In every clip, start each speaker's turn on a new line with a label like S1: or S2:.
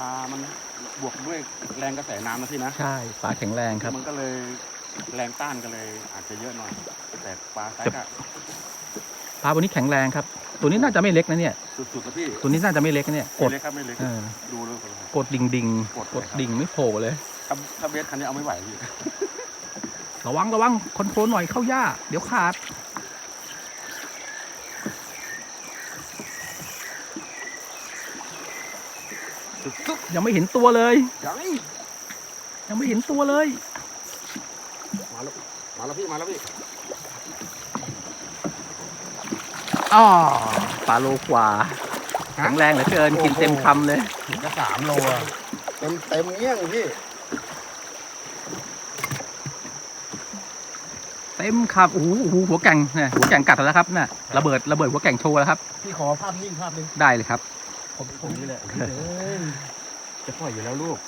S1: ปลามันบวกด้วยแรงกระแสน้ำนะพี่นะ
S2: ใช่ปลาแข็งแรงครับ
S1: มันก็เลยแรงต้านกันเลยอาจจะเยอะหน่อยแต่ปลาไซส์ก็
S2: ปลาตัวนี้แข็งแรงครับ ตัวนี้น่าจะไม่เล็กนะเนี่ย
S1: สุดๆนะพี่
S2: ตัวนี้น่าจะไม่เล็กนะเนี่ยก
S1: ไม่
S2: ด
S1: เล็กครับไม่เล็ก
S2: เออ
S1: ดูเลย
S2: กดดิ่งดิ่ง
S1: กด
S2: กดดิ่งไม่โผล่เลย
S1: ถ้าถ้าเบสคันนี้เอาไม่ไหวพี่
S2: ระวังระวังคอนโทรลหน่อยเข้าหญ้าเดี๋ยวขาด ยังไม่เห็นตัวเลย
S1: ๆยัง
S2: ยังไม่เห็นตัวเลย
S1: มาแล้วมาแล้วพี่มาแล้วพี่
S2: อ๋อปลาโลกว่าแข็งแรงเหลือเกินกินเต็มคำเลย
S1: จะสามโลอะเต็มเต็มเงี้ยงพี่
S2: เต็มคำโอ้โหโอ้โหหัวแก่งเนี่ยหัวแก่งกัดแล้วครับน่ะระเบิดระเบิดหัวแก่งโชว์แล้วครับ
S1: พี่ขอภาพนิ่งภาพนึง
S2: ได้เลยครับ
S1: ผมผมนี่แหละจะปล่อยอยู่แล้วลูก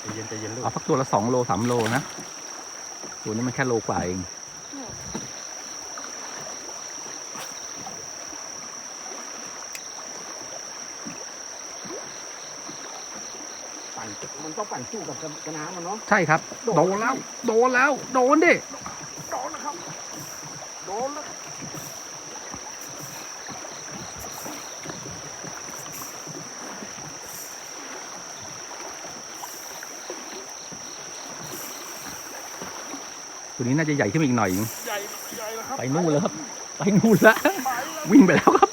S1: ใจเย็นใจเย็นลูก
S2: เอาพักตัวละสองโลสามโลนะตัวนี้มันแค่โลกว่าเอง
S1: ปั่นมันต้องปั่นสู้กับกระน้ำมันเนาะ
S2: ใช่ครับ โดนแล้ว โดนแล้ว โดนดิ
S1: โดนนะครับโดนแล้ว
S2: ตัวนี้น่าจะใหญ่ขึ้นมาอีกหน่อย
S1: ใหญ่ใหญ่แล้วครับ
S2: ไปนู่นแล้วครับ ไปนู่นแล้ววิ่งไปแล้วครับ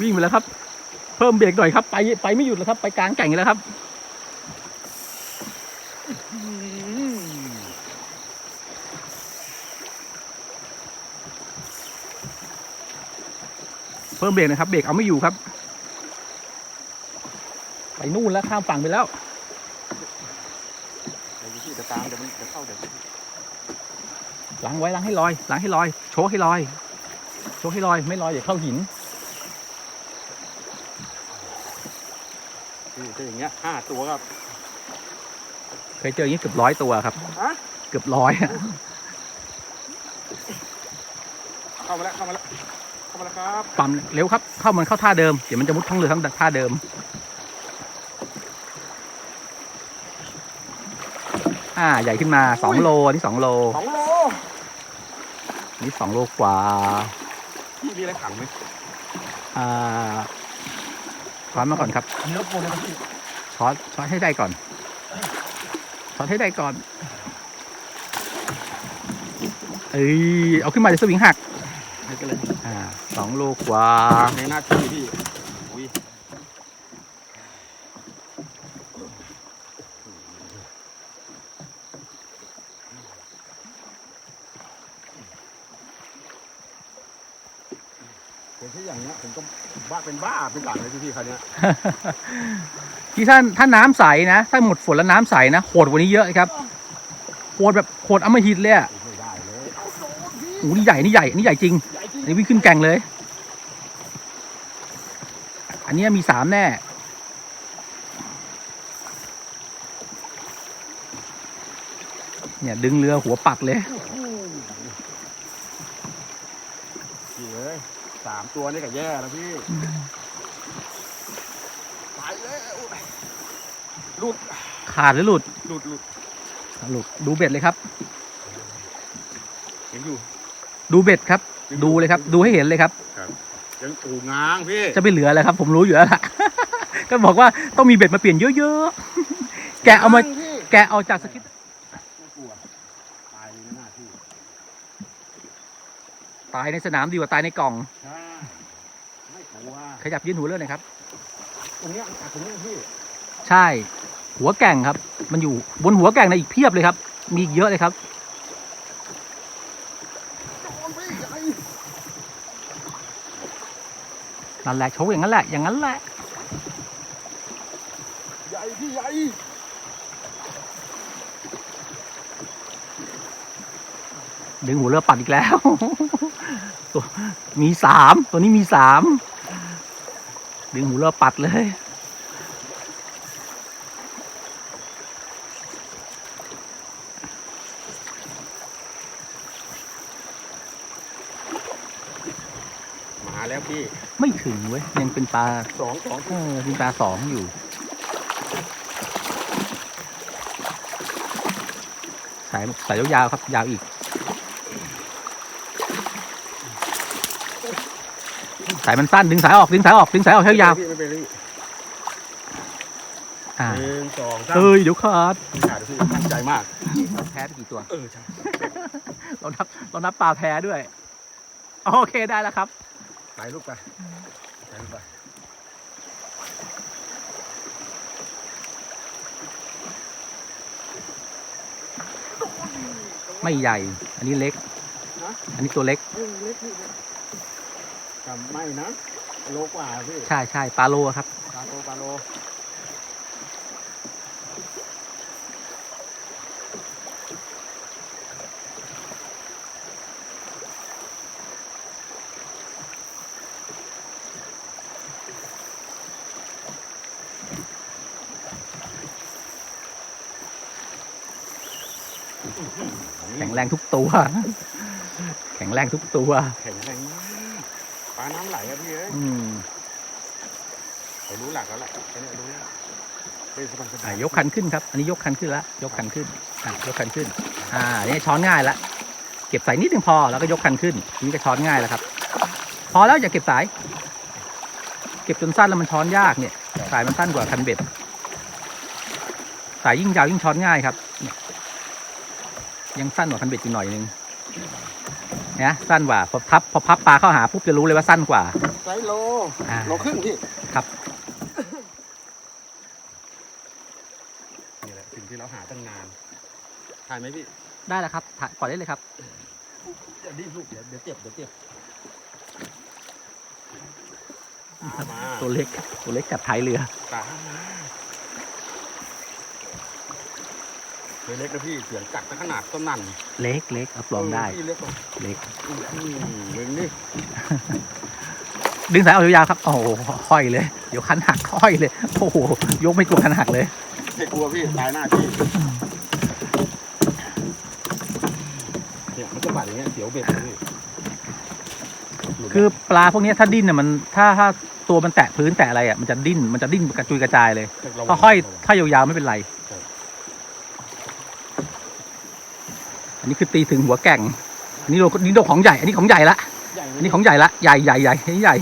S2: วิ่งไปแล้วครับ เพิ่มเบรกหน่อยครับ ไปไปไม่หยุดแล้วครับ ไปกลางแก่งแล้วครับ
S1: อืม
S2: เพิ่มเบรกนะครับ เบรกเอาไม่อยู่ครับ ไปนู่นแล้วข้ามฝั่งไปแล้ว
S1: เดี๋ยวพี่จะตามเดี๋ยวมันจะเข้าเดี๋ยวพี่
S2: ล้างไว้ล้างให้ลอยล้างให้ลอย โชว์ให้ลอย โชว์ให้ลอย ไม่ลอยอย่าเข้าหิน
S1: นี่จะอย่างเงี้ยห้าตัวครับ
S2: เคยเจออย่างนี้เกือบร้อยตัวครับ
S1: ฮะ
S2: เกือบร้อยอะ
S1: เข้ามาแล้วเข้ามาแล้วเข้ามาแล้วครับ
S2: ปั๊มเร็วครับ เข้ามันเข้าท่าเดิม เดี๋ยวมันจะมุดท้องเรือทั้งท่าเดิม อ่า ใหญ่ขึ้นมาสองโลอันนี่สองโล
S1: สองโล
S2: อั นนี่สองโลกว่า
S1: พี่มีอะไรขังไหม
S2: อ่าช้อนมาก่อนครับ
S1: เนื้อปูนะพี่
S2: ช้อนช้อนให้ได้ก่อนช้อนให้ได้ก่อนเอ้ยเอาขึ้นมาเดี๋ยวสวิงหัก
S1: ไม่เป็นไร
S2: อ่าสองโลกว่า
S1: ในหน้าที่พี่ อุ้ยเป็นที่อย่างเนี้ยผมก็บ้าเป็นบ้าเป็นหลังเลยพี่ๆคันเนี้ย
S2: ที่ท่านถ้าน้ำใสนะ ถ้าหมดฝนแล้วน้ำใสนะโหดกว่านี้เยอะครับโหดแบบโหดอำมหิตเลยอะ
S1: ไม่ได้เลยเอาโดนพี่
S2: โอ้โหนี่ใหญ่นี่ใหญ่นี่ใหญ่จริง
S1: ใหญ่จริง
S2: อันนี้วิ่งขึ้นแก่งเลย อันเนี้ยมีสามแน่ เนี่ยดึงเรือหัวปัดเลย
S1: พี่เอ้ย สามตัวนี่ก็แย่แล้วพี่ตายแล้วหลุด
S2: ขาดหรือหลุด
S1: หลุดหลุด
S2: หลุดดูเบ็ดเลยครับ
S1: เห็นอยู่
S2: ดูเบ็ดครับ ดูเลยครับ ดูให้เห็นเลยครับ
S1: ยังตูงางพี่
S2: จะไปเหลืออะไรครับ ผมรู้อยู่แล้วล่ะก็บอกว่าต้องมีเบ็ดมาเปลี่ยนเยอะๆแกะเอามา
S1: พี่
S2: แกะเอาจากสกิท
S1: ไม่กลัวตายเลยนะหน้าที่
S2: ตายในสนามดีกว่าตายในกล่อง
S1: ใช่ไม่กลัว
S2: ขยับยืนหัวเรื่องหน่อยครับ
S1: ตรงเนี้ยอัดตรงเนี้ยพี่
S2: ใช่ หัวแก่งครับ มันอยู่บนหัวแก่งในะอีกเพียบเลยครับ มีอีกเยอะเลยครับ
S1: โดนพี่ใหญ่
S2: นั่นแหละโชว์อย่างนั้นแหละ อย่างนั้นแหละ
S1: ใหญ่พี่ใหญ่
S2: ดึงหัวเรือปัดอีกแล้ว ตัวมีสามตัวนี้มีสาม ดึงหูเราปัดเลย
S1: มาแล้วพี่
S2: ไม่ถึงเว้ยยังเป็นปลา
S1: สองสอง
S2: เออเป็นปลาสองอยู่สายสายยาวครับยาวอีก สายมันสั้นดึงสายออกดึงสายออกดึงสายออกให้ยาว
S1: พี่ไม่เป็นไรพี่
S2: อ่า
S1: หนึ่งสองสาม
S2: เอ้ยเดี๋ยวขาด
S1: ขาดพี่ตั้งใจมาก
S2: แพ้ไปกี่ตัว
S1: เออใช่
S2: เรานับเรานับปลาแพ้ด้วย โอเคได้แล้วครับ
S1: ไปลูกไปไปลูกไป
S2: ไม่ใหญ่ อันนี้เล็ก อันนี้ตัวเล็ก
S1: เออเล็กพี่จำไม่นะโลกว่าพี่
S2: ใช่ใช่ปลาโลครับ
S1: ปลาโลปลาโล
S2: แข็งแรงทุกตัว แข็งแรงทุกตัว
S1: แข็งแรงมาก ปลาน้ำไหลอะพี่เอ้ย
S2: อืม
S1: เขารู้หลักแล้วแหละแค่นี้รู้แล้วเป็นสบายสบา
S2: อะ
S1: ย
S2: ยกคันขึ้นครับ อันนี้ยกคันขึ้นละยกคันขึ้นอะยกคันขึ้น อ่านี่ช้อนง่ายละเก็บสายนิดนึงพอแล้วก็ยกคันขึ้นนี่ก็ช้อนง่ายแล้วครับ พอแล้วอย่าเก็บสาย เก็บจนสั้นแล้วมันช้อนยากเนี่ย สายมันสั้นกว่าคันเบ็ด สายยิ่งยาวยิ่งช้อนง่ายครับเนี่ยยังสั้นกว่าคันเบ็ดอยู่หน่อยนึง เนี่ยสั้นกว่าพอพับพอพับปลาเข้าหาปุ๊บจะรู้เลยว่าสั้นกว่า
S1: ไซส์โล
S2: อ่า
S1: โลครึ่งพี่
S2: ครับ
S1: นี่แหละสิ่งที่เราหาตั้งนานถ่ายไหมพี่
S2: ได้แล้วครับถ่ายปล่อยได้เลยครับ
S1: อย่าดิ้นลูกเดี๋ยวเดี๋ยวเจ็บเดี๋ยวเจ็บตามมา
S2: ตัวเล็กตัวเล็กกับท้ายเรือ
S1: ตามมาตัว เล็กนะพี่เสียงกัดตั้งขนาดต้นนั่น
S2: เล็กเล็กรับรองได้
S1: พี่เล็กกว่า
S2: เล็ก
S1: อืมมึงนี่
S2: ดึงสายออกยาวๆครับโอ้โหห้อยเลย เดี๋ยวคันหักห้อยเลยโอ้โหยกไม่กลัวคันหักเลย
S1: ไม่กลัวพี่ตายหน้าที่เนี่ยมันจะบาดอย่างเงี้ยเสียวเบ็ดนะพี่หลุด
S2: คือปลาพวกเนี้ยถ้าดิ้นน่ะมันถ้าถ้าตัวมันแตะพื้นแตะอะไรอะมันจะดิ้นมันจะดิ้นกระจุยกระจายเลย
S1: ระวัง
S2: ถ้าห้อย
S1: ระวัง
S2: ถ้ายาวๆไม่เป็นไร
S1: ครับ
S2: อั นนี้คือตีถึงหัวแก่ง อันนี้โดนี่โดของใหญ่ อันนี้ของใหญ่ละ
S1: ใหญ่ไหม
S2: อันนี้ของใหญ่ละ ใหญ่ใหญ่ใหญ่อันนี้ใหญ่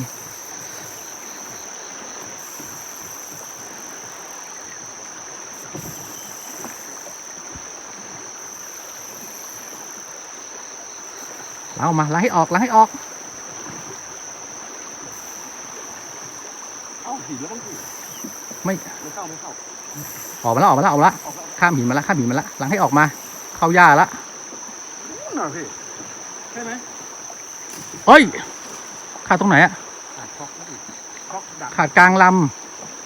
S2: เอามาล้างให้ออกล้างให้ออก
S1: เอ้าหินแล้วบ้างพี่
S2: ไม่
S1: ไม่เข้าไม่เข้า
S2: ออกมาแล้วออกมาแล้วออกมาแล้ว
S1: ออกแล้ว
S2: ข้ามหินมาแล้วข้ามหินมาแล้วล้างให้ออกมา เข้าหญ้าแล้ว
S1: นู่นน่ะพี่ใช่ไหม
S2: เฮ้ย ขาดตรงไหนอะ
S1: ขาดช็อกนะพี่ช็อกดัก
S2: ขาดกลางล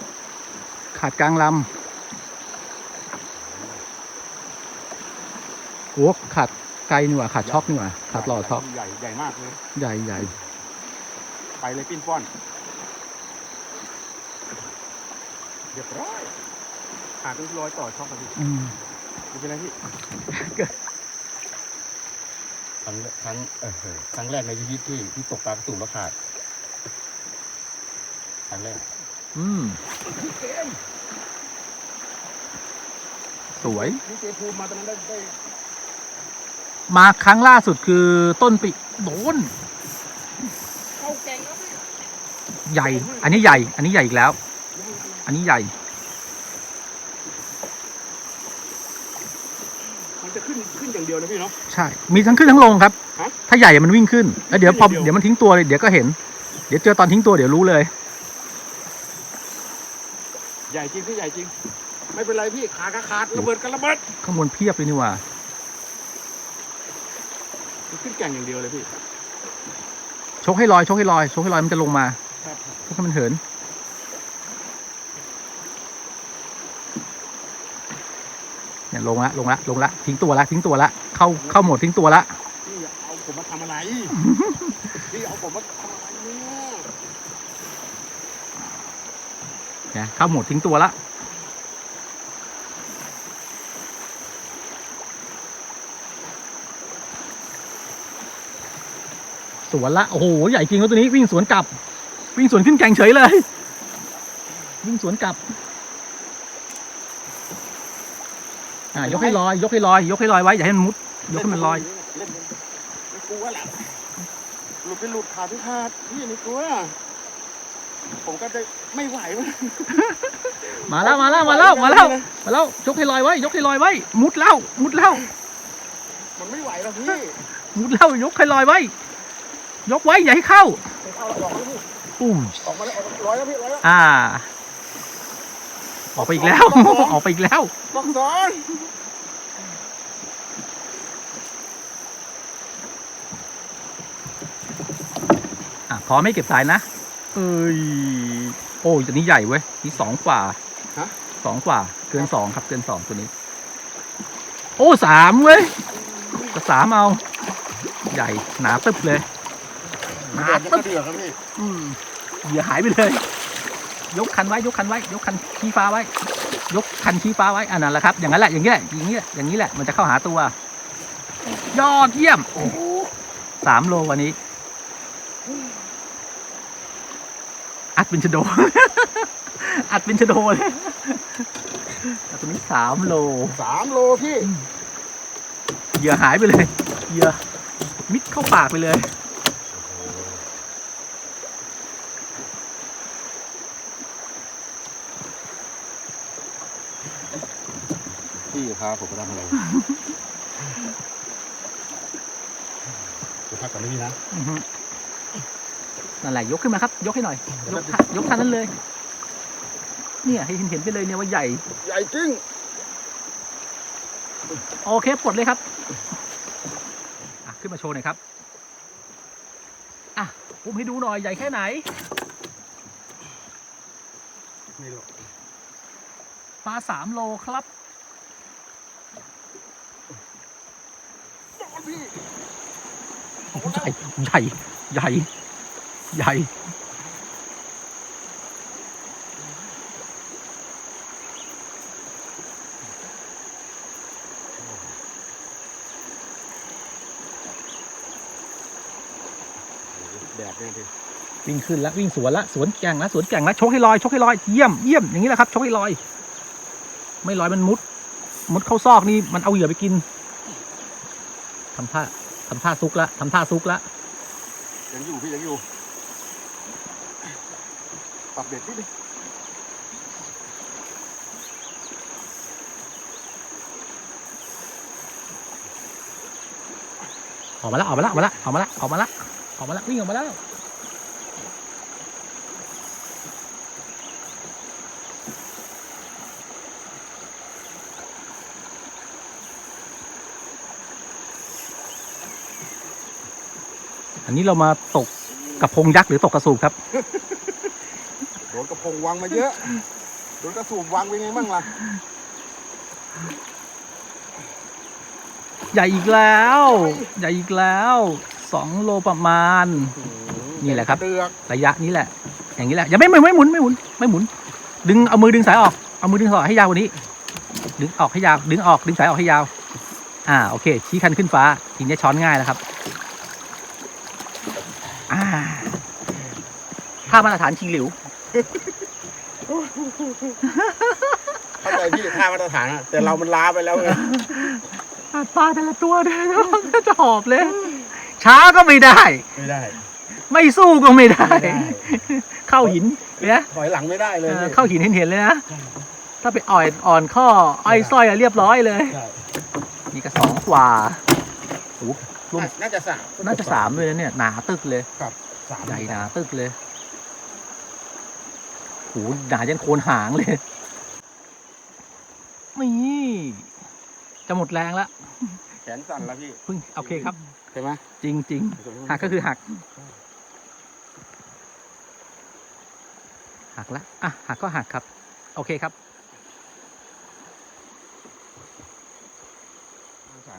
S2: ำ ขาดกลางลำโอ้ขาดไกลนี่หว่าขาดช็อกนี่หว่าขาดหล่อช็อก
S1: ใหญ่ใหญ่มากเลย
S2: ใหญ่ใหญ่
S1: ไปเลยปิ้นป้อน เรียบร้อยขาดเป็นรอยต่อช็อกอะพี่
S2: อืม
S1: ไม่เป็นไรพี่
S2: เกิด
S1: ค รั้งครั้งเออครั้งแรกในชีวิตที่ที่ตกปลากระตุ่มแล้วขาดครั้งแรก
S2: อืมสวย
S1: นี่เจภูมิมาตอนนั้นได้ได้
S2: มาครั้งล่าสุดคือต้นปีโดน
S1: เข้าแกงแล้วพี่
S2: ใหญ่ อันนี้ใหญ่ อันนี้ใหญ่อีกแล้ว อันนี้ใหญ่
S1: มันจะขึ้นขึ้นอย่างเดียวนะพี่เนาะ
S2: ใช่ มีทั้งขึ้นทั้งลงครับ
S1: ฮะ
S2: ถ้าใหญ่มันวิ่งขึ้นแล้วเดี๋ยวพอ
S1: เดี๋ยว
S2: เดี๋ยวมันทิ้งตัวเลยเดี๋ยวก็เห็น เดี๋ยวเจอตอนทิ้งตัวเดี๋ยวรู้เลย
S1: ใหญ่จริงพี่ใหญ่จริง ไม่เป็นไรพี่ขาก็ขาดระเบิดกันระเบิด
S2: ข้างบนเพียบเลยนี่หว่า
S1: มันขึ้นแกงอย่างเดียวเลยพี่
S2: ชกให้ลอยชกให้ลอยชกให้ลอยมันจะลงมา
S1: ครับ
S2: ชกให้มันเหิน เนี่ยลงละลงละลงละทิ้งตัวละทิ้งตัวละ เข้าเข้าโหมดทิ้งตัวละ
S1: พี่เอาผมมาทำอะไร พี่เอาผมมาทำอะไรเนี่ย
S2: เนี่ยเข้าโหมดทิ้งตัวละสวนละ โอ้โห ใหญ่จริงแล้วตัวนี้วิ่งสวนกลับ วิ่งสวนขึ้นแกงเฉยเลย วิ่งสวนกลับ อ่ายกให้ลอย ยกให้ลอย ยกให้ลอยไว้ อย่าให้มันมุด ยกให้มันลอย
S1: เล่นไม่กลัวแหละหลุดไปหลุดขาดที่ขาดพี่ไม่กลัวผมก็จะไม่ไหวมั้ง
S2: มาแล้วมาแล้วมาแล้วมาแล้วมาแล้วยกให้ลอยไว้ ยกให้ลอยไว้ มุดแล้วมุดแล้ว
S1: มันไม่ไหวแล้วพี่
S2: มุดแล้วยกให้ลอยไว้ ยกไว้อย่าให้เข้า
S1: ไม่เข้าหรอกพี่
S2: อุ้ย
S1: ออกมาแล้วออกร้อยแล้วพี่ร้อยแล้ว
S2: อ่า ออกไปอีกแล้วออกไปอีกแล้ว
S1: บอกสอน
S2: อะพอไม่เก็บสายนะ เอ้ย โอ้ยตัวนี้ใหญ่เว้ย นี่สองกว่าสองกว่า เกินสองครับ เกินสองตัวนี้ โอ้สามเว้ยจะสามเอา ใหญ่หนาตึบเลย หนา
S1: เดือดยัง
S2: ตึบ
S1: ก็เดือดครับพี่
S2: อืมเหยื่อหายไปเลย ยกคันไว้ ยกคันไว้ ยกคันชี้ฟ้าไว้ ยกคันชี้ฟ้าไว้อันนั้นแหละครับ อย่างนั้นแหละ อย่างนี้แหละ อย่างนี้แหละ อย่างนี้แหละ มันจะเข้าหาตัว ยอดเยี่ยม
S1: โอ้โห
S2: สามโลวันนี้ อัดเป็นชะโด อัดเป็นชะโดเลยแต่ตัวนี้สามโล
S1: สามโลพี่
S2: เหยื่อหายไปเลยเหยื่อมิดเข้าปากไปเลย
S3: พี่พาผมไปทำอะไร
S1: เดี๋ยวพักก่อนนะพี่นะ
S2: อือฮึ นั่นแหละยกขึ้นมาครับ ยกให้หน่อย ยกท่ายกท่านั้นเลย เนี่ยให้เห็นเห็นไปเลยเนี่ยว่าใหญ่
S1: ใหญ่จริง
S2: โอเคปลดเลยครับอะขึ้นมาโชว์หน่อยครับ อะผมให้ดูหน่อยใหญ่แค่ไหน
S1: ไม่รู้
S2: ปลาสามโลครับ
S1: พี่
S2: ใหญ่ใหญ่ใหญ่ ใหญ่
S1: แดดเนี่ยพี่
S2: วิ่งขึ้นแล้ววิ่งสวนละสวนแก่งละสวนแก่งละชกให้ลอยชกให้ลอยเยี่ยมเยี่ยมอย่างนี้แหละครับชกให้ลอย ไม่ลอยมันมุด มุดเข้าซอกนี่มันเอาเหยื่อไปกินทำท่าทำท่าซุกละทำท่าซุกละ
S1: ยังอยู่พี่ยังอยู่ ปรับเบ็ดนิดนึง
S2: ออกมาแล้วออกมาแล้วออกมาแล้วออกมาแล้วออกมาแล้วออกมาแล้ววิ่งออกมาแล้วอันนี้เรามาตกกระพงยักษ์หรือตกกระสูบครับ
S1: โด นกระพงวางมาเยอะโดนกระสูบวางเป็นไงบ้างล่ะ
S2: ใหญ่อีกแล้ว ใหญ่อีกแล้วสองโลประมาณ นี่แหละครับ
S1: เดือก
S2: ระยะนี้แหละ อย่างนี้แหละอย่าไม่ไม่ไม่หมุนไม่หมุนไม่หมุน ดึงเอามือดึงสายออกเอามือดึงสายออกให้ยาวกว่านี้ ดึงออกให้ยาว ดึงออกดึงสายออกให้ยาว อ่าโอเค ชี้คันขึ้นฟ้า ทีนี้ช้อนง่ายแล้วครับ อ่าท่ามาตรฐานชิงหลิว
S1: เข้าใจพี่ท่ามาตรฐานอะแต่เรามันล้าไปแล้วไง
S2: ปลาแต่ละตัวเนี่ยจะหอบเลย ช้าก็ไม่ได้
S1: ไม่ได้
S2: ไม่สู้ก็ไม่ได้
S1: ไม่ได้
S2: เข้าหินเนี่ย
S1: ถอยหลังไม่ได้เลย
S2: เออ
S1: พี่
S2: เข้าหินเห็นเห็นเลยนะ ถ้าไปอ่อยอ่อนข้ออ้อยสร้อยอะเรียบร้อยเลย
S1: ใช่
S2: นี่ก็สองกว่าโอ้โห ร่วม
S1: น่าจะสาม
S2: น่าจะสามด้วยนะเนี่ยหนาตึกเลย
S1: สาม
S2: ใหญ่หนาตึกเลยโหหนายันโคนหางเลยนี่จะหมดแรงละ
S1: แขนสั่นแล้วพี่
S2: เพิ่งโอเคครับ
S1: ใช่ไหม
S2: จริงจริงหักก็คือหัก หักละอะหักก็หักครับ โอเคครับ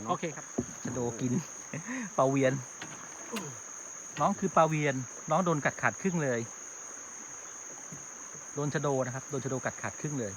S2: โอเคครับชะโดกินปลาเวียน น้องคือปลาเวียน น้องโดนกัดขาดครึ่งเลยโดนชะโดนะครับ โดนชะโดกัดขาดครึ่งเลย